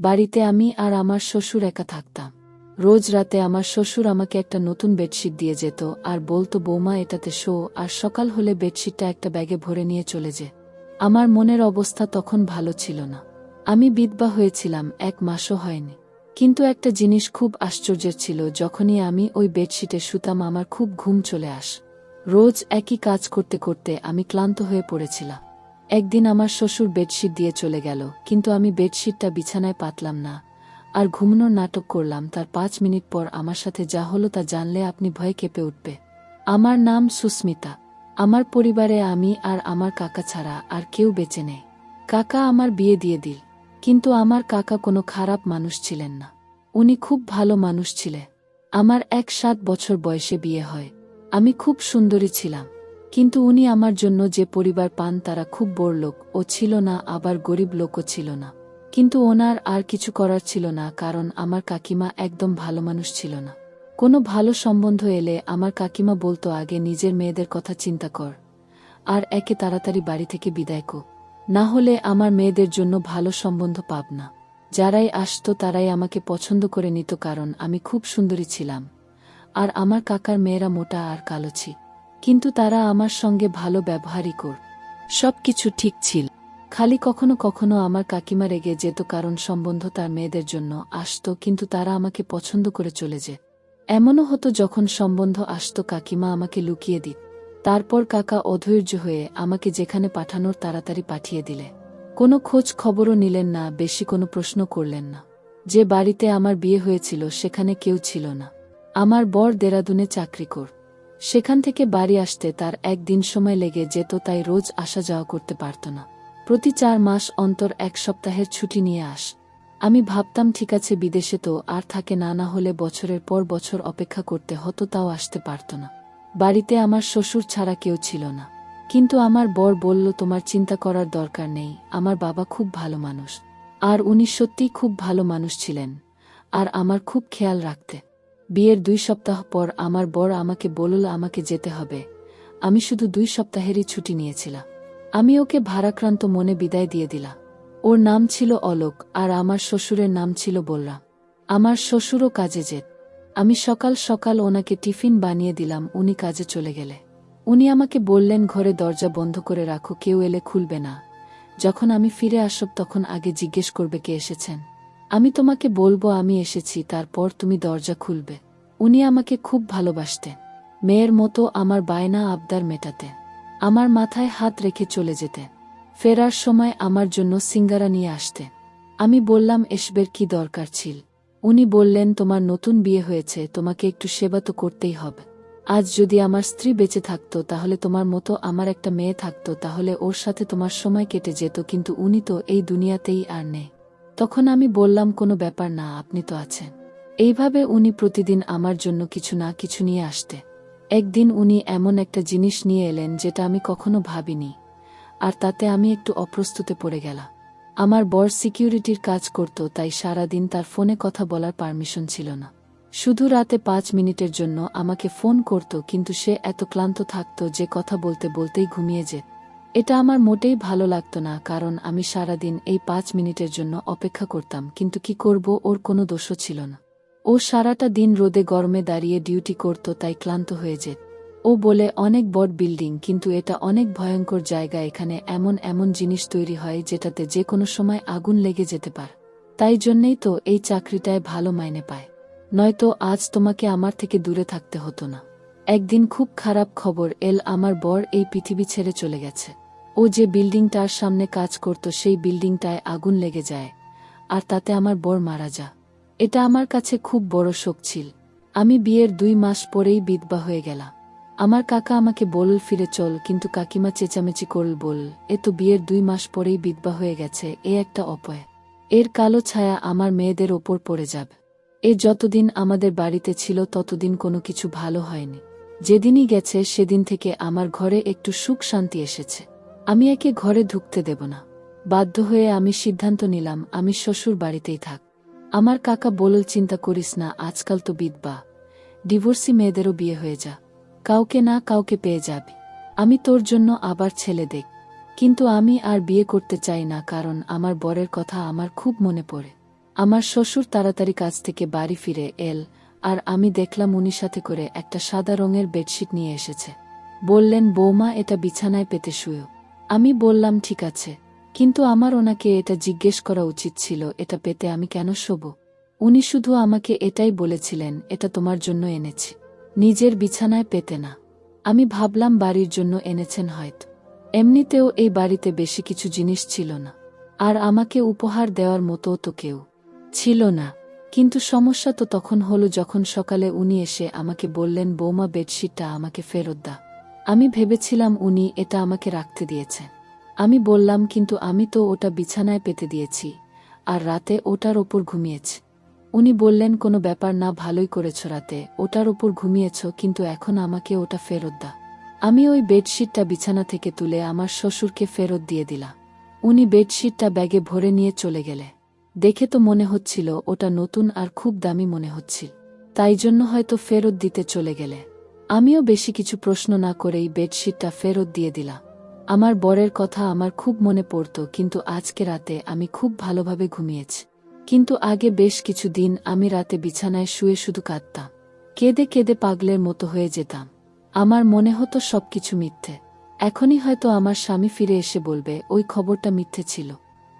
বাড়িতে আমি আর আমার শ্বশুর একা থাকতাম। রোজ রাতে আমার শ্বশুর আমাকে একটা নতুন বেডশিট দিয়ে যেত আর বলতো, বৌমা, এটাতে শো। আর সকাল হলে বেডশিটটা একটা ব্যাগে ভরে নিয়ে চলে যে। আমার মনের অবস্থা তখন ভালো ছিল না। আমি বিধবা হয়েছিলাম, এক মাসও হয়নি। কিন্তু একটা জিনিস খুব আশ্চর্যের ছিল, যখনই আমি ওই বেডশিটে শুতাম, আমার খুব ঘুম চলে আস। রোজ একই কাজ করতে করতে আমি ক্লান্ত হয়ে পড়েছিলাম। একদিন আমার শ্বশুর বেডশিট দিয়ে চলে গেল, কিন্তু আমি বেডশিটটা বিছানায় পাতলাম না। আর ঘুমনোর নাটক করলাম, তার পাঁচ মিনিট পর আমার সাথে যা হলো তা জানলে আপনি ভয়ে কেঁপে উঠবে। আমার নাম সুস্মিতা। আমার পরিবারে আমি আর আমার কাকা ছাড়া আর কেউ বেঁচে নেই। কাকা আমার বিয়ে দিয়ে দিল, কিন্তু আমার কাকা কোনো খারাপ মানুষ ছিলেন না। উনি খুব ভালো মানুষ ছিলেন। আমার এক সাত বছর বয়সে বিয়ে হয়। আমি খুব সুন্দরী ছিলাম। কিন্তু উনি আমার জন্য যে পরিবার পান তারা খুব বড়লোক ও ছিল না, আবার গরিব লোকও ছিল না। কিন্তু ওনার আর কিছু করার ছিল না, কারণ আমার কাকিমা একদম ভালো মানুষ ছিল না। কোনো ভালো সম্বন্ধ এলে আমার কাকিমা বলতো আগে নিজের মেয়েদের কথা চিন্তা কর, আর একে তাড়াতাড়ি বাড়ি থেকে বিদায় কো। না হলে আমার মেয়েদের জন্য ভালো সম্বন্ধ পাব না। যারাই আসত তারাই আমাকে পছন্দ করে নিত, কারণ আমি খুব সুন্দরী ছিলাম। আর আমার কাকার মেয়েরা মোটা আর কালো ছি। কিন্তু তারা আমার সঙ্গে ভালো ব্যবহারই কর। সব কিছু ঠিক ছিল। খালি কখনো কখনো আমার কাকিমা রেগে যেত কারণ সম্বন্ধ তার মেয়েদের জন্য আসত কিন্তু তারা আমাকে পছন্দ করে চলে যে এমনও হতো যখন সম্বন্ধ আসত কাকিমা আমাকে লুকিয়ে দিত। তারপর কাকা অধৈর্য হয়ে আমাকে যেখানে পাঠানোর তাড়াতাড়ি পাঠিয়ে দিলে। কোনো খোঁজ খবরও নিলেন না, বেশি কোনো প্রশ্ন করলেন না। যে বাড়িতে আমার বিয়ে হয়েছিল সেখানে কেউ ছিল না। আমার বর দেরাদুনে চাকরি কর সেখান থেকে বাড়ি আসতে তার একদিন সময় লেগে যেত তাই রোজ আসা যাওয়া করতে পারত না। প্রতি চার মাস অন্তর এক সপ্তাহের ছুটি নিয়ে আস। আমি ভাবতাম, ঠিক আছে, বিদেশে তো আর থাকে না না হলে বছরের পর বছর অপেক্ষা করতে হতো, তাও আসতে পারত না। বাড়িতে আমার শ্বশুর ছাড়া কেউ ছিল না। কিন্তু আমার বর বলল, তোমার চিন্তা করার দরকার নেই, আমার বাবা খুব ভালো মানুষ। আর উনি সত্যিই খুব ভালো মানুষ ছিলেন। আর আমার খুব খেয়াল রাখতে। বিয়ের দুই সপ্তাহ পর আমার বর আমাকে বলল আমাকে যেতে হবে। আমি শুধু দুই সপ্তাহেরই ছুটি নিয়েছিলাম। আমি ওকে ভারাক্রান্ত মনে বিদায় দিয়ে দিলাম। ওর নাম ছিল অলোক আর আমার শ্বশুরের নাম ছিল বলরা। আমার শ্বশুরও কাজে যেত আমি সকাল সকাল ওনাকে টিফিন বানিয়ে দিলাম, উনি কাজে চলে গেলে। উনি আমাকে বললেন, ঘরে দরজা বন্ধ করে রাখো, কেউ এলে খুলবে না। যখন আমি ফিরে আসব, তখন আগে জিজ্ঞেস করবে কে এসেছেন। আমি তোমাকে বলব আমি এসেছি, তারপর তুমি দরজা খুলবে। উনি আমাকে খুব ভালোবাসতেন। মেয়ের মতো আমার বায়না আবদার মেটাতে আমার মাথায় হাত রেখে চলে যেতে ফেরার সময় আমার জন্য সিঙ্গারা নিয়ে আসতে আমি বললাম, এসবের কি দরকার ছিল? উনি বললেন, তোমার নতুন বিয়ে হয়েছে, তোমাকে একটু সেবা তো করতেই হবে। আজ যদি আমার স্ত্রী বেঁচে থাকতো, তাহলে তোমার মতো আমার একটা মেয়ে থাকতো, তাহলে ওর সাথে তোমার সময় কেটে যেত, কিন্তু উনি তো এই দুনিয়াতেই আর নেই। তখন আমি বললাম, কোনো ব্যাপার না, আপনি তো আছেন। এইভাবে উনি প্রতিদিন আমার জন্য কিছু না কিছু নিয়ে আসতে। একদিন উনি এমন একটা জিনিস নিয়ে এলেন যেটা আমি কখনো ভাবিনি, আর তাতে আমি একটু অপ্রস্তুতে পড়ে গেলাম। আমার বর সিকিউরিটির কাজ করত, তাই সারাদিন তার ফোনে কথা বলার পারমিশন ছিল না। শুধু রাতে পাঁচ মিনিটের জন্য আমাকে ফোন করত, কিন্তু সে এত ক্লান্ত থাকত যে কথা বলতে বলতেই ঘুমিয়ে যে এটা আমার মোটেই ভালো লাগতো না, কারণ আমি সারাদিন এই পাঁচ মিনিটের জন্য অপেক্ষা করতাম, কিন্তু কি করব ওর কোনো দোষও ছিল না। ও সারাটা দিন রোদে গরমে দাঁড়িয়ে ডিউটি করত, তাই ক্লান্ত হয়ে যেত। ও বলে, অনেক বড় বিল্ডিং, কিন্তু এটা অনেক ভয়ঙ্কর জায়গা, এখানে এমন এমন জিনিস তৈরি হয় যেটাতে যে কোনো সময় আগুন লেগে যেতে পারে। তাই জন্যেই তো এই চাকরিটায় ভালো মাইনে পায়। নয়তো আজ তোমাকে আমার থেকে দূরে থাকতে হতো না। একদিন খুব খারাপ খবর, এল আমার বর এই পৃথিবী ছেড়ে চলে গেছে। ও যে বিল্ডিংটার সামনে কাজ করত, সেই বিল্ডিংটায় আগুন লেগে যায়, আর তাতে আমার বর মারা যা। এটা আমার কাছে খুব বড় শোক ছিল। আমি বিয়ের দুই মাস পরেই বিধবা হয়ে গেলাম। আমার কাকা আমাকে বলল ফিরে চল, কিন্তু কাকিমা চেঁচামেচি করল, বল, এ তো বিয়ের দুই মাস পরেই বিধবা হয়ে গেছে, এ একটা অপয়। এর কালো ছায়া আমার মেয়েদের ওপর পড়ে যাবে। এ যতদিন আমাদের বাড়িতে ছিল, ততদিন কোনো কিছু ভালো হয়নি। যেদিনই গেছে সেদিন থেকে আমার ঘরে একটু সুখ শান্তি এসেছে। আমি একে ঘরে ঢুকতে দেব না। বাধ্য হয়ে আমি সিদ্ধান্ত নিলাম, আমি শ্বশুর বাড়িতেই থাক। আমার কাকা বলল, চিন্তা করিস না, আজকাল তো বিধবা। ডিভোর্সি মেয়েদেরও বিয়ে হয়ে যা। কাউকে না কাউকে পেয়ে যাবি। আমি তোর জন্য আবার ছেলে দেখ। কিন্তু আমি আর বিয়ে করতে চাই না, কারণ আমার বরের কথা আমার খুব মনে পড়ে। আমার শ্বশুর তাড়াতাড়ি কাজ থেকে বাড়ি ফিরে এল আর আমি দেখলাম উনি সাথে করে একটা সাদা রঙের বেডশিট নিয়ে এসেছে। বললেন, বৌমা, এটা বিছানায় পেতে শুয়েও আমি বললাম, ঠিক আছে। কিন্তু আমার ওনাকে এটা জিজ্ঞেস করা উচিত ছিল, এটা পেতে আমি কেন শোব? উনি শুধু আমাকে এটাই বলেছিলেন, এটা তোমার জন্য এনেছি। নিজের বিছানায় পেতে না। আমি ভাবলাম, বাড়ির জন্য এনেছেন হয়তো। এমনিতেও এই বাড়িতে বেশি কিছু জিনিস ছিল না। আর আমাকে উপহার দেওয়ার মতো তো কেউ ছিল না। কিন্তু সমস্যা তো তখন হলো যখন সকালে উনি এসে আমাকে বললেন, বৌমা, বেডশিটটা আমাকে ফেরত দা আমি ভেবেছিলাম উনি এটা আমাকে রাখতে দিয়েছেন। আমি বললাম, কিন্তু আমি তো ওটা বিছানায় পেতে দিয়েছি আর রাতে ওটার ওপর ঘুমিয়েছি। উনি বললেন, কোনো ব্যাপার না, ভালোই করেছ রাতে, ওটার ওপর ঘুমিয়েছ, কিন্তু এখন আমাকে ওটা ফেরত দা আমি ওই বেডশিটটা বিছানা থেকে তুলে আমার শ্বশুরকে ফেরত দিয়ে দিলাম। উনি বেডশিটটা ব্যাগে ভরে নিয়ে চলে গেলে। দেখে তো মনে হচ্ছিল ওটা নতুন আর খুব দামি মনে হচ্ছিল। তাই জন্য হয়তো ফেরত দিতে চলে গেলে। আমিও বেশি কিছু প্রশ্ন না করেই বেডশিটটা ফেরত দিয়ে দিলাম। আমার বরের কথা আমার খুব মনে পড়ত, কিন্তু আজকে রাতে আমি খুব ভালোভাবে ঘুমিয়েছি। কিন্তু আগে বেশ কিছু দিন আমি রাতে বিছানায় শুয়ে শুধু কাঁদতাম। কেঁদে কেঁদে পাগলের মতো হয়ে যেতাম। আমার মনে হতো সবকিছু মিথ্যে। এখনই হয়তো আমার স্বামী ফিরে এসে বলবে, ওই খবরটা মিথ্যে ছিল।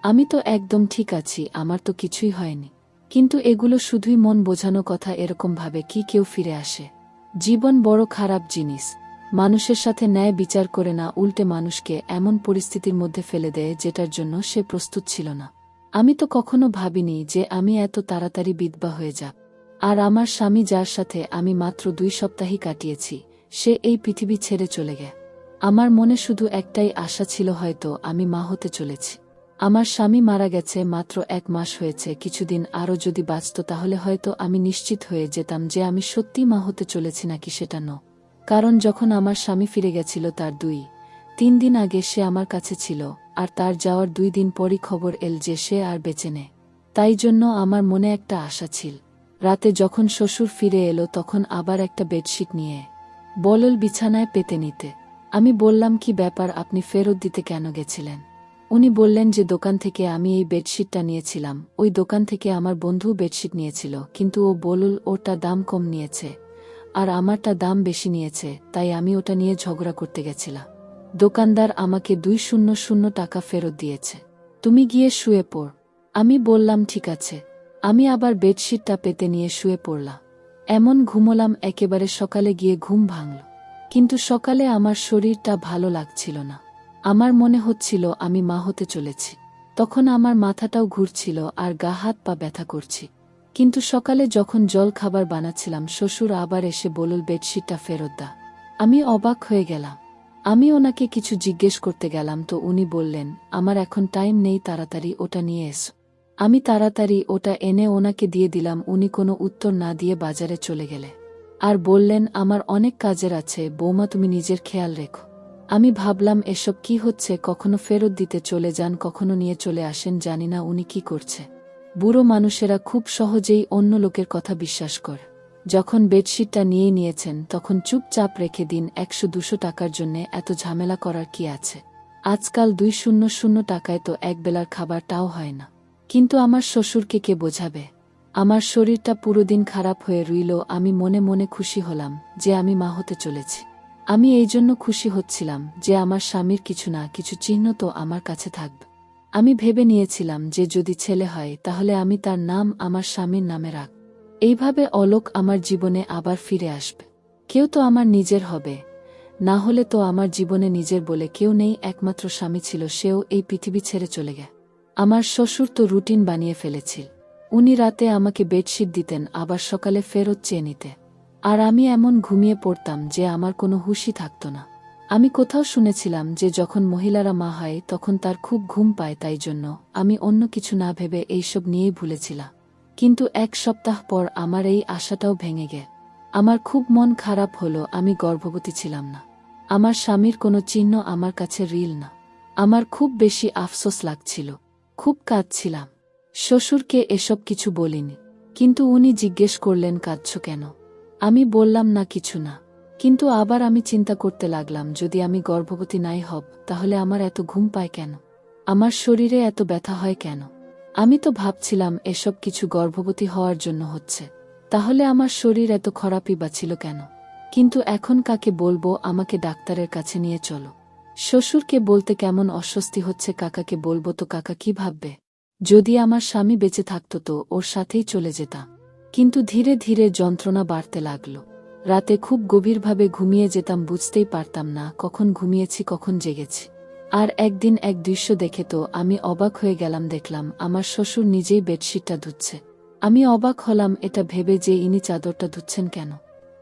আমি তো একদম ঠিক আছি, আমার তো কিছুই হয়নি। কিন্তু এগুলো শুধুই মন বোঝানো কথা এরকম ভাবে কি কেউ ফিরে আসে। জীবন বড় খারাপ জিনিস। মানুষের সাথে ন্যায় বিচার করে না উল্টে মানুষকে এমন পরিস্থিতির মধ্যে ফেলে দেয় যেটার জন্য সে প্রস্তুত ছিল না। আমি তো কখনো ভাবিনি যে আমি এত তাড়াতাড়ি বিধবা হয়ে যাব আর আমার স্বামী যার সাথে আমি মাত্র দুই সপ্তাহই কাটিয়েছি, সে এই পৃথিবী ছেড়ে চলে গে আমার মনে শুধু একটাই আশা ছিল হয়তো আমি মা হতে চলেছি। আমার স্বামী মারা গেছে মাত্র এক মাস হয়েছে, কিছুদিন আরও যদি বাঁচত তাহলে হয়তো আমি নিশ্চিত হয়ে যেতাম যে আমি সত্যি মা হতে চলেছি নাকি সেটা ন। কারণ যখন আমার স্বামী ফিরে গেছিল তার দুই, তিন দিন আগে সে আমার কাছে ছিল, আর তার যাওয়ার দুই দিন পরই খবর এল যে সে আর বেঁচে নে তাই জন্য আমার মনে একটা আশা ছিল। রাতে যখন শ্বশুর ফিরে এলো তখন আবার একটা বেডশিট নিয়ে, বলল বিছানায় পেতে নিতে। আমি বললাম, কি ব্যাপার, আপনি ফেরত দিতে কেন গেছিলেন? উনি বললেন যে দোকান থেকে আমি এই বেডশিটটা নিয়েছিলাম। ওই দোকান থেকে আমার বন্ধু বেডশিট নিয়েছিল, কিন্তু ও বলুল ওটা দাম কম নিয়েছে, আর আমারটা দাম বেশি নিয়েছে, তাই আমি ওটা নিয়ে ঝগড়া করতে গেছিলাম। দোকানদার আমাকে দুই শূন্য শূন্য টাকা ফেরত দিয়েছে। তুমি গিয়ে শুয়ে পড়। আমি বললাম, ঠিক আছে। আমি আবার বেডশিটটা পেতে নিয়ে শুয়ে পড়লাম। এমন ঘুমোলাম, একেবারে সকালে গিয়ে ঘুম ভাঙল। কিন্তু সকালে আমার শরীরটা ভালো লাগছিল না। আমার মনে হচ্ছিল আমি মা হতে চলেছি। তখন আমার মাথাটাও ঘুরছিল আর গা হাত পা ব্যথা করছি। কিন্তু সকালে যখন জল খাবার বানাচ্ছিলাম, শ্বশুর আবার এসে বলল, বেডশিটটা ফেরত দা। আমি অবাক হয়ে গেলাম। আমি ওনাকে কিছু জিজ্ঞেস করতে গেলাম, তো উনি বললেন, আমার এখন টাইম নেই, তাড়াতাড়ি ওটা নিয়ে এসো। আমি তাড়াতাড়ি ওটা এনে ওনাকে দিয়ে দিলাম, উনি কোনো উত্তর না দিয়ে বাজারে চলে গেলে। আর বললেন, আমার অনেক কাজের আছে, বৌমা তুমি নিজের খেয়াল রেখো। আমি ভাবলাম, এসব কি হচ্ছে? কখনো ফেরত দিতে চলে যান, কখনো নিয়ে চলে আসেন, জানি না উনি কি করছে। বুড়ো মানুষেরা খুব সহজেই অন্য লোকের কথা বিশ্বাস কর। যখন বেডশিটটা নিয়ে নিয়েছেন, তখন চুপচাপ রেখে দিন, একশো দুশো টাকার জন্য এত ঝামেলা করার কি আছে? আজকাল দুই শূন্য শূন্য টাকায় তো একবেলার খাবারটাও হয় না। কিন্তু আমার শ্বশুরকে কে বোঝাবে? আমার শরীরটা পুরো দিন খারাপ হয়ে রইল, আমি মনে মনে খুশি হলাম যে আমি মা হতে চলেছি। আমি এই জন্য খুশি হচ্ছিলাম যে আমার স্বামীর কিছু না, কিছু চিহ্ন তো আমার কাছে থাকবে। আমি ভেবে নিয়েছিলাম যে যদি ছেলে হয়, তাহলে আমি তার নাম আমার স্বামীর নামে রাখ। এইভাবে অলোক আমার জীবনে আবার ফিরে আসবে। কেউ তো আমার নিজের হবে। না হলে তো আমার জীবনে নিজের বলে কেউ নেই, একমাত্র স্বামী ছিল, সেও এই পৃথিবী ছেড়ে চলে গে আমার শ্বশুর তো রুটিন বানিয়ে ফেলেছিল। উনি রাতে আমাকে বেডশিট দিতেন, আবার সকালে ফেরত চেয়ে নিতে আর আমি এমন ঘুমিয়ে পড়তাম যে আমার কোনো হুশই থাকত না। আমি কোথাও শুনেছিলাম যে যখন মহিলারা মা হয়, তখন তার খুব ঘুম পায় তাই জন্য আমি অন্য কিছু না ভেবে এইসব নিয়েই ভুলেছিলাম। কিন্তু এক সপ্তাহ পর আমার এই আশাটাও ভেঙে গে। আমার খুব মন খারাপ হলো, আমি গর্ভবতী ছিলাম না। আমার স্বামীর কোনো চিহ্ন আমার কাছে রিল না। আমার খুব বেশি আফসোস লাগছিল। খুব কাঁদছিলাম। শ্বশুরকে এসব কিছু বলিনি। কিন্তু উনি জিজ্ঞেস করলেন, কাঁদছ কেন? আমি বললাম না কিছু না, কিন্তু আবার আমি চিন্তা করতে লাগলাম, যদি আমি গর্ভবতী নাই হব, তাহলে আমার এত ঘুম পায় কেন? আমার শরীরে এত ব্যথা হয় কেন? আমি তো ভাবছিলাম, এসব কিছু গর্ভবতী হওয়ার জন্য হচ্ছে। তাহলে আমার শরীর এত খারাপই বা ছিল কেন? কিন্তু এখন কাকে বলব, আমাকে ডাক্তারের কাছে নিয়ে চলো। শ্বশুরকে বলতে কেমন অস্বস্তি হচ্ছে, কাকাকে বলব তো কাকা কি ভাববে? যদি আমার স্বামী বেঁচে থাকতো তো, ওর সাথেই চলে যেতাম। কিন্তু ধীরে ধীরে যন্ত্রণা বাড়তে লাগল। রাতে খুব গভীরভাবে ঘুমিয়ে যেতাম, বুঝতেই পারতাম না কখন ঘুমিয়েছি, কখন জেগেছি। আর একদিন এক দৃশ্য দেখে তো আমি অবাক হয়ে গেলাম, দেখলাম আমার শ্বশুর নিজেই বেডশিটটা ধুচ্ছে। আমি অবাক হলাম, এটা ভেবে যে ইনি চাদরটা ধুচ্ছেন কেন?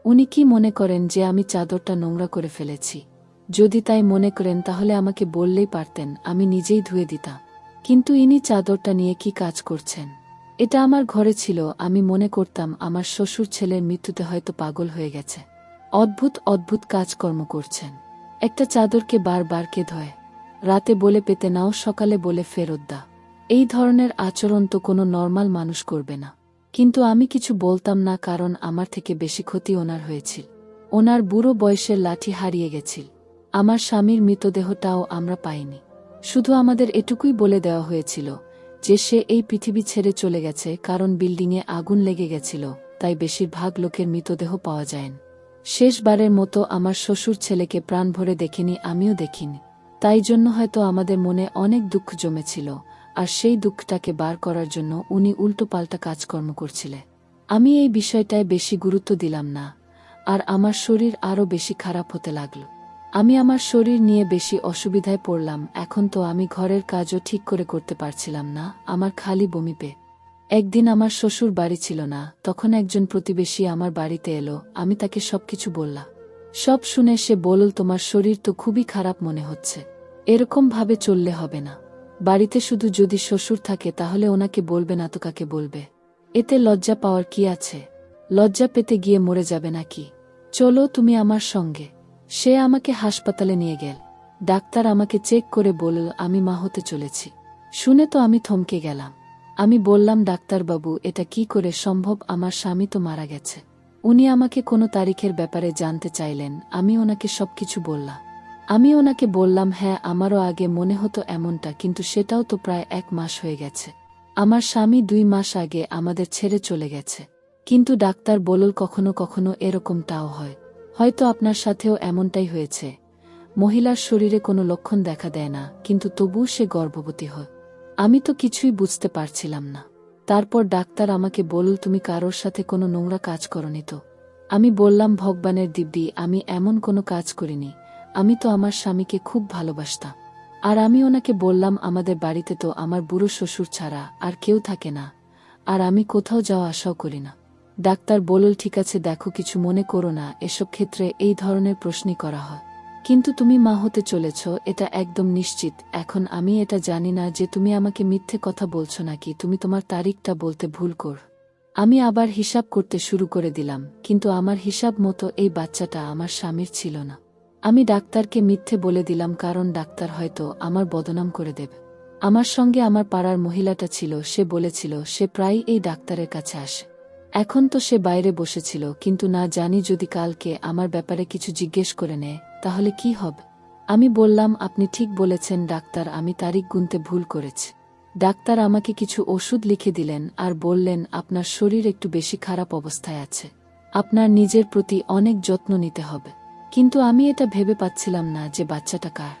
উনি কি মনে করেন যে আমি চাদরটা নোংরা করে ফেলেছি? যদি তাই মনে করেন, তাহলে আমাকে বললেই পারতেন, আমি নিজেই ধুয়ে দিতাম। কিন্তু ইনি চাদরটা নিয়ে কি কাজ করছেন? এটা আমার ঘরে ছিল, আমি মনে করতাম আমার শ্বশুর ছেলের মৃত্যুতে হয়তো পাগল হয়ে গেছে। অদ্ভুত অদ্ভুত কাজকর্ম করছেন। একটা চাদরকে বারবার কে ধয় রাতে বলে পেতে নাও, সকালে বলে ফেরত দা এই ধরনের আচরণ তো কোনো নর্মাল মানুষ করবে না। কিন্তু আমি কিছু বলতাম না কারণ আমার থেকে বেশি ক্ষতি ওনার হয়েছিল। ওনার বুড়ো বয়সের লাঠি হারিয়ে গেছিল। আমার স্বামীর মৃতদেহটাও আমরা পাইনি। শুধু আমাদের এটুকুই বলে দেওয়া হয়েছিল যে সে এই পৃথিবী ছেড়ে চলে গেছে কারণ বিল্ডিংয়ে আগুন লেগে গেছিল, তাই বেশিরভাগ লোকের মৃতদেহ পাওয়া যায় শেষবারের মতো আমার শ্বশুর ছেলেকে প্রাণ ভরে দেখিনি, আমিও দেখিনি। তাই জন্য হয়তো আমাদের মনে অনেক দুঃখ জমেছিল, আর সেই দুঃখটাকে বার করার জন্য উনি উল্টোপাল্টা কাজকর্ম করছিলেন। আমি এই বিষয়টায় বেশি গুরুত্ব দিলাম না, আর আমার শরীর আরও বেশি খারাপ হতে লাগল। আমি আমার শরীর নিয়ে বেশি অসুবিধায় পড়লাম, এখন তো আমি ঘরের কাজও ঠিক করে করতে পারছিলাম না, আমার খালি বমি পে। একদিন আমার শ্বশুর বাড়ি ছিল না, তখন একজন প্রতিবেশী আমার বাড়িতে এলো, আমি তাকে সবকিছু বললাম। সব শুনে সে বলল, তোমার শরীর তো খুবই খারাপ মনে হচ্ছে। এরকম ভাবে চললে হবে না। বাড়িতে শুধু যদি শ্বশুর থাকে, তাহলে ওনাকে বলবে না তো কাকে বলবে? এতে লজ্জা পাওয়ার কি আছে? লজ্জা পেতে গিয়ে মরে যাবে নাকি? চলো তুমি আমার সঙ্গে। সে আমাকে হাসপাতালে নিয়ে গেল। ডাক্তার আমাকে চেক করে বলল, আমি মা হতে চলেছি। শুনে তো আমি থমকে গেলাম। আমি বললাম, ডাক্তারবাবু, এটা কি করে সম্ভব? আমার স্বামী তো মারা গেছে। উনি আমাকে কোনো তারিখের ব্যাপারে জানতে চাইলেন। আমি ওনাকে সবকিছু বললাম। আমি ওনাকে বললাম হ্যাঁ আমারও আগে মনে হতো এমনটা, কিন্তু সেটাও তো প্রায় এক মাস হয়ে গেছে। আমার স্বামী দুই মাস আগে আমাদের ছেড়ে চলে গেছে। কিন্তু ডাক্তার বলল, কখনো কখনো এরকমটাও হয়। হয়তো আপনার সাথেও এমনটাই হয়েছে। মহিলার শরীরে কোনো লক্ষণ দেখা দেয় না, কিন্তু তবুও সে গর্ভবতী হয়। আমি তো কিছুই বুঝতে পারছিলাম না। তারপর ডাক্তার আমাকে বলল, তুমি কারোর সাথে কোনো নোংরা কাজ করনি তো? আমি বললাম, ভগবানের দিব্যি, আমি এমন কোনো কাজ করিনি। আমি তো আমার স্বামীকে খুব ভালোবাসতাম। আর আমি ওনাকে বললাম, আমাদের বাড়িতে তো আমার বুড়ো শ্বশুর ছাড়া আর কেউ থাকে না। আর আমি কোথাও যাওয়া আশাও করি না। ডাক্তার বলল, ঠিক আছে, দেখো, কিছু মনে করো না, এসব ক্ষেত্রে এই ধরনের প্রশ্নই করা হয়। কিন্তু তুমি মা হতে চলেছ, এটা একদম নিশ্চিত। এখন আমি এটা জানি না যে তুমি আমাকে মিথ্যে কথা বলছো নাকি, তুমি তোমার তারিখটা বলতে ভুল কর। আমি আবার হিসাব করতে শুরু করে দিলাম, কিন্তু আমার হিসাব মতো এই বাচ্চাটা আমার স্বামীর ছিল না। আমি ডাক্তারকে মিথ্যে বলে দিলাম, কারণ ডাক্তার হয়তো আমার বদনাম করে দেবে। আমার সঙ্গে আমার পাড়ার মহিলাটা ছিল, সে বলেছিল, সে প্রায় এই ডাক্তারের কাছে আসে। এখন তো সে বাইরে বসেছিল, কিন্তু না জানি যদি কালকে আমার ব্যাপারে কিছু জিজ্ঞেস করে নেয়, তাহলে কি হবে? আমি বললাম, আপনি ঠিক বলেছেন, ডাক্তার, আমি তারিখ গুনতে ভুল করেছি। ডাক্তার আমাকে কিছু ওষুধ লিখে দিলেন আর বললেন, আপনার শরীর একটু বেশি খারাপ অবস্থায় আছে। আপনার নিজের প্রতি অনেক যত্ন নিতে হবে। কিন্তু আমি এটা ভেবে পাচ্ছিলাম না যে বাচ্চাটা কার।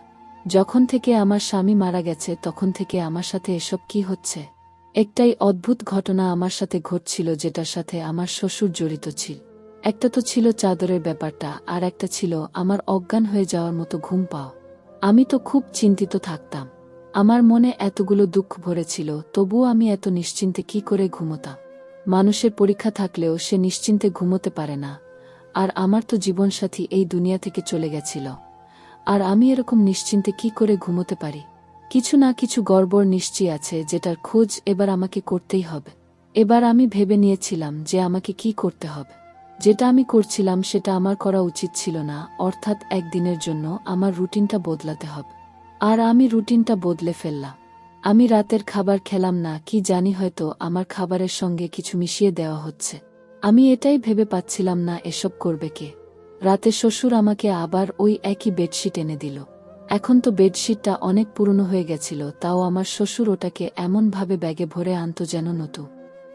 যখন থেকে আমার স্বামী মারা গেছে, তখন থেকে আমার সাথে এসব কি হচ্ছে? একটাই অদ্ভুত ঘটনা আমার সাথে ঘটছিল যেটার সাথে আমার শ্বশুর জড়িত ছিল। একটা তো ছিল চাদরের ব্যাপারটা, আর একটা ছিল আমার অজ্ঞান হয়ে যাওয়ার মতো ঘুম পাও আমি তো খুব চিন্তিত থাকতাম। আমার মনে এতগুলো দুঃখ ভরেছিল, তবুও আমি এত নিশ্চিন্তে কি করে ঘুমোতাম? মানুষের পরীক্ষা থাকলেও সে নিশ্চিন্তে ঘুমোতে পারে না। আর আমার তো জীবনসাথী এই দুনিয়া থেকে চলে গেছিল। আর আমি এরকম নিশ্চিন্তে কি করে ঘুমোতে পারি? কিছু না কিছু গড়বড় নিশ্চয়ই আছে যেটার খোঁজ এবার আমাকে করতেই হবে। এবার আমি ভেবে নিয়েছিলাম যে আমাকে কি করতে হবে। যেটা আমি করছিলাম সেটা আমার করা উচিত ছিল না, অর্থাৎ একদিনের জন্য আমার রুটিনটা বদলাতে হবে। আর আমি রুটিনটা বদলে ফেললাম। আমি রাতের খাবার খেলাম না, কি জানি হয়তো আমার খাবারের সঙ্গে কিছু মিশিয়ে দেওয়া হচ্ছে। আমি এটাই ভেবে পাচ্ছিলাম না এসব করবে কে। রাতে শ্বশুর আমাকে আবার ওই একই বেডশিট এনে দিল। এখন তো বেডশিটটা অনেক পুরনো হয়ে গেছিল, তাও আমার শ্বশুর ওটাকে এমনভাবে ব্যাগে ভরে আনতো যেন নতু।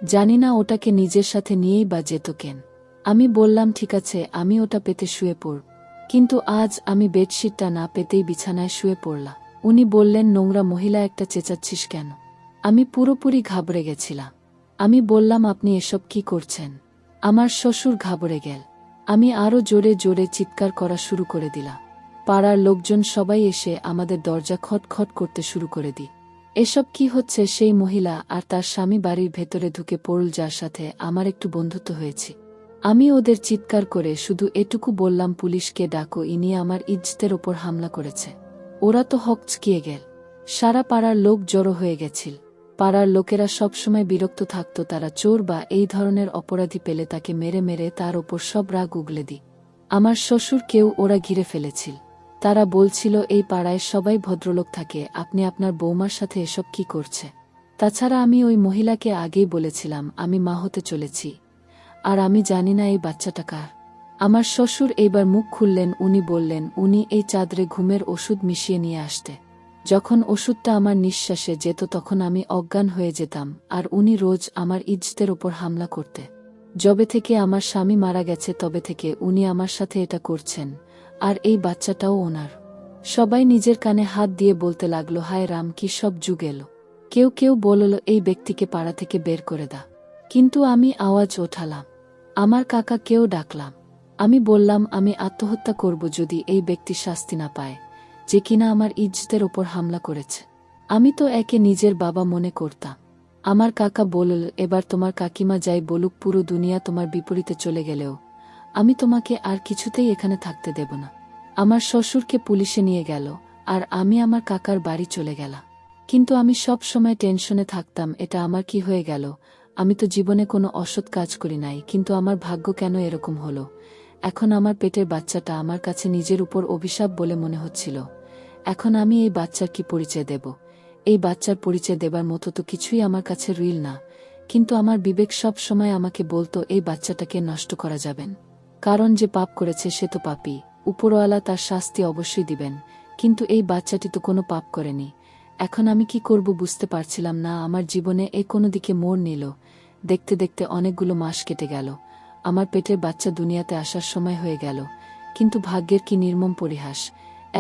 জানি না ওটাকে নিজের সাথে নিয়েই বা যেত কেন। আমি বললাম, ঠিক আছে, আমি ওটা পেতে শুয়ে পড়ব কিন্তু আজ আমি বেডশিটটা না পেতেই বিছানায় শুয়ে পড়লাম। উনি বললেন, নোংরা মহিলা একটা চেঁচাচ্ছিস কেন? আমি পুরোপুরি ঘাবড়ে গেছিলাম। আমি বললাম, আপনি এসব কি করছেন? আমার শ্বশুর ঘাবড়ে গেল। আমি আরও জোরে জোরে চিৎকার করা শুরু করে দিলাম। পাড়ার লোকজন সবাই এসে আমাদের দরজা খটখট করতে শুরু করে দি এসব কি হচ্ছে সেই মহিলা আর তার স্বামী বাড়ির ভেতরে ঢুকে পড়ল যার সাথে আমার একটু বন্ধুত্ব হয়েছে। আমি ওদের চিৎকার করে শুধু এটুকু বললাম, পুলিশকে ডাকো, ইনি আমার ইজ্জতের ওপর হামলা করেছে। ওরা তো হকচকিয়ে গেল। সারা পাড়ার লোক জড়ো হয়ে গেছিল। পাড়ার লোকেরা সবসময় বিরক্ত থাকত, তারা চোর বা এই ধরনের অপরাধী পেলে তাকে মেরে মেরে তার ওপর সব রাগ উগলে দি আমার শ্বশুর কেউ ওরা ঘিরে ফেলেছিল। তারা বলছিল, এই পাড়ায় সবাই ভদ্রলোক থাকে, আপনি আপনার বৌমার সাথে এসব কি করছে? তাছাড়া আমি ওই মহিলাকে আগেই বলেছিলাম, আমি মা হতে চলেছি, আর আমি জানি না এই বাচ্চাটা কার। আমার শ্বশুর এইবার মুখ খুললেন, উনি বললেন, উনি এই চাদরে ঘুমের ওষুধ মিশিয়ে নিয়ে আসতে। যখন ওষুধটা আমার নিঃশ্বাসে যেত, তখন আমি অজ্ঞান হয়ে যেতাম, আর উনি রোজ আমার ইজ্জতের ওপর হামলা করতে। যবে থেকে আমার স্বামী মারা গেছে, তবে থেকে উনি আমার সাথে এটা করছেন আর এই বাচ্চাটাও ওনার। সবাই নিজের কানে হাত দিয়ে বলতে লাগল, হায় রাম, কি সব যুগ এলো। কেউ কেউ বলল, এই ব্যক্তিকে পাড়া থেকে বের করে দা। কিন্তু আমি আওয়াজ ওঠালাম। আমার কাকা কেউ ডাকলাম। আমি বললাম, আমি আত্মহত্যা করব যদি এই ব্যক্তি শাস্তি না পায়, যে কিনা আমার ইজ্জতের ওপর হামলা করেছে। আমি তো একে নিজের বাবা মনে করতাম। আমার কাকা বলল, এবার তোমার কাকিমা যাই বলুক, পুরো দুনিয়া তোমার বিপরীতে চলে গেলেও আমি তোমাকে আর কিছুতেই এখানে থাকতে দেব না। আমার শ্বশুরকে পুলিশে নিয়ে গেল, আর আমি আমার কাকার বাড়ি চলে গেলাম। কিন্তু আমি সব সময় টেনশনে থাকতাম, এটা আমার কি হয়ে গেল? আমি তো জীবনে কোনো অসৎ কাজ করি নাই, কিন্তু আমার ভাগ্য কেন এরকম হলো? এখন আমার পেটের বাচ্চাটা আমার কাছে নিজের উপর অভিশাপ বলে মনে হচ্ছিল। এখন আমি এই বাচ্চার কি পরিচয় দেব? এই বাচ্চার পরিচয় দেবার মতো তো কিছুই আমার কাছে রইল না। কিন্তু আমার বিবেক সব সময় আমাকে বলতো, এই বাচ্চাটাকে নষ্ট করা যাবেন কারণ যে পাপ করেছে সে তো পাপি উপরওয়ালা তার শাস্তি অবশ্যই দিবেন, কিন্তু এই বাচ্চাটি তো কোনো পাপ করেনি। এখন আমি কি করব বুঝতে পারছিলাম না, আমার জীবনে এ কোনো দিকে মোড় নিল। দেখতে দেখতে অনেকগুলো মাস কেটে গেল। আমার পেটের বাচ্চা দুনিয়াতে আসার সময় হয়ে গেল। কিন্তু ভাগ্যের কি নির্মম পরিহাস।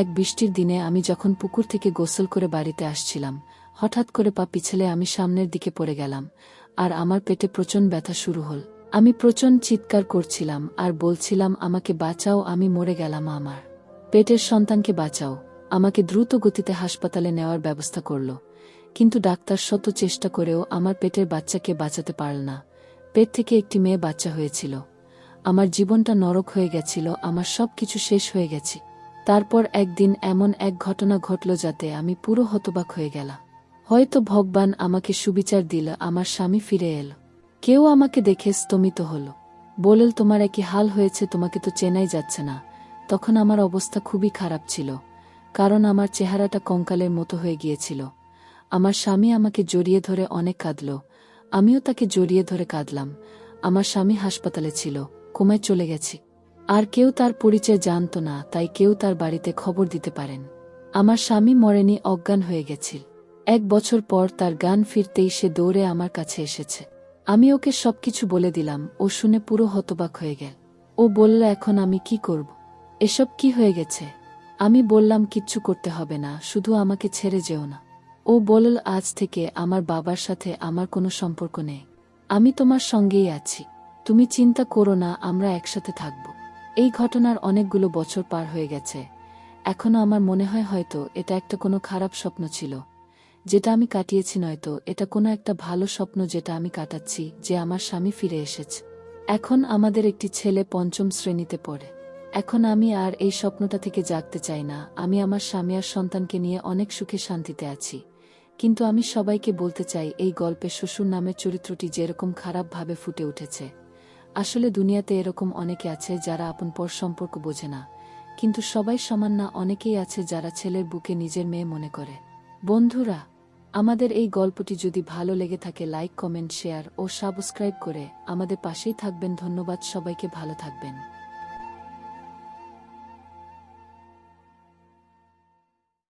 এক বৃষ্টির দিনে আমি যখন পুকুর থেকে গোসল করে বাড়িতে আসছিলাম, হঠাৎ করে পা পিছলে আমি সামনের দিকে পড়ে গেলাম, আর আমার পেটে প্রচণ্ড ব্যথা শুরু হল। আমি প্রচণ্ড চিৎকার করছিলাম আর বলছিলাম, আমাকে বাঁচাও, আমি মরে গেলাম আমার। পেটের সন্তানকে বাঁচাও। আমাকে দ্রুত গতিতে হাসপাতালে নেওয়ার ব্যবস্থা করল। কিন্তু ডাক্তার শত চেষ্টা করেও আমার পেটের বাচ্চাকে বাঁচাতে পারল না। পেট থেকে একটি মেয়ে বাচ্চা হয়েছিল। আমার জীবনটা নরক হয়ে গেছিল, আমার সব কিছু শেষ হয়ে গেছে। তারপর একদিন এমন এক ঘটনা ঘটল যাতে আমি পুরো হতবাক হয়ে গেলাম। হয়তো ভগবান আমাকে সুবিচার দিল, আমার স্বামী ফিরে এলো। কেউ আমাকে দেখে স্তমিত হল। বলেল, তোমার একই হাল হয়েছে, তোমাকে তো চেনাই যাচ্ছে না। তখন আমার অবস্থা খুবই খারাপ ছিল, কারণ আমার চেহারাটা কঙ্কালের মতো হয়ে গিয়েছিল। আমার স্বামী আমাকে জড়িয়ে ধরে অনেক কাঁদল। আমিও তাকে জড়িয়ে ধরে কাঁদলাম। আমার স্বামী হাসপাতালে ছিল, কোমায় চলে গেছি। আর কেউ তার পরিচয় জানত না, তাই কেউ তার বাড়িতে খবর দিতে পারেন। আমার স্বামী মরেনি, অজ্ঞান হয়ে গেছিল। এক বছর পর তার গান ফিরতেই সে দৌড়ে আমার কাছে এসেছে। আমি ওকে সবকিছু বলে দিলাম, ও শুনে পুরো হতবাক হয়ে গেল। ও বলল, এখন আমি কি করব? এসব কি হয়ে গেছে? আমি বললাম, কিচ্ছু করতে হবে না, শুধু আমাকে ছেড়ে যেও না। ও বলল, আজ থেকে আমার বাবার সাথে আমার কোনো সম্পর্ক নেই। আমি তোমার সঙ্গেই আছি। তুমি চিন্তা করো না, আমরা একসাথে থাকব। এই ঘটনার অনেকগুলো বছর পার হয়ে গেছে। এখনও আমার মনে হয় হয়তো এটা একটা কোনো খারাপ স্বপ্ন ছিল। যেটা আমি কাটিয়েছি নয়তো, এটা কোনো একটা ভালো স্বপ্ন যেটা আমি কাটাচ্ছি, যে আমার স্বামী ফিরে এসেছে। এখন আমাদের একটি ছেলে পঞ্চম শ্রেণীতে পড়ে। এখন আমি আর এই স্বপ্নটা থেকে জাগতে চাই না। আমি আমার স্বামী আর সন্তানকে নিয়ে অনেক সুখে শান্তিতে আছি। কিন্তু আমি সবাইকে বলতে চাই, এই গল্পে শ্বশুর নামের চরিত্রটি যেরকম খারাপভাবে ফুটে উঠেছে। আসলে দুনিয়াতে এরকম অনেকে আছে যারা আপন পর সম্পর্ক বোঝে না। কিন্তু সবাই সমান না, অনেকেই আছে যারা ছেলের বুকে নিজের মেয়ে মনে করে। বন্ধুরা আমাদের এই গল্পটি যদি ভালো লেগে থাকে লাইক কমেন্ট শেয়ার ও সাবস্ক্রাইব করে আমাদের পাশেই থাকবেন। ধন্যবাদ সবাইকে, ভালো থাকবেন।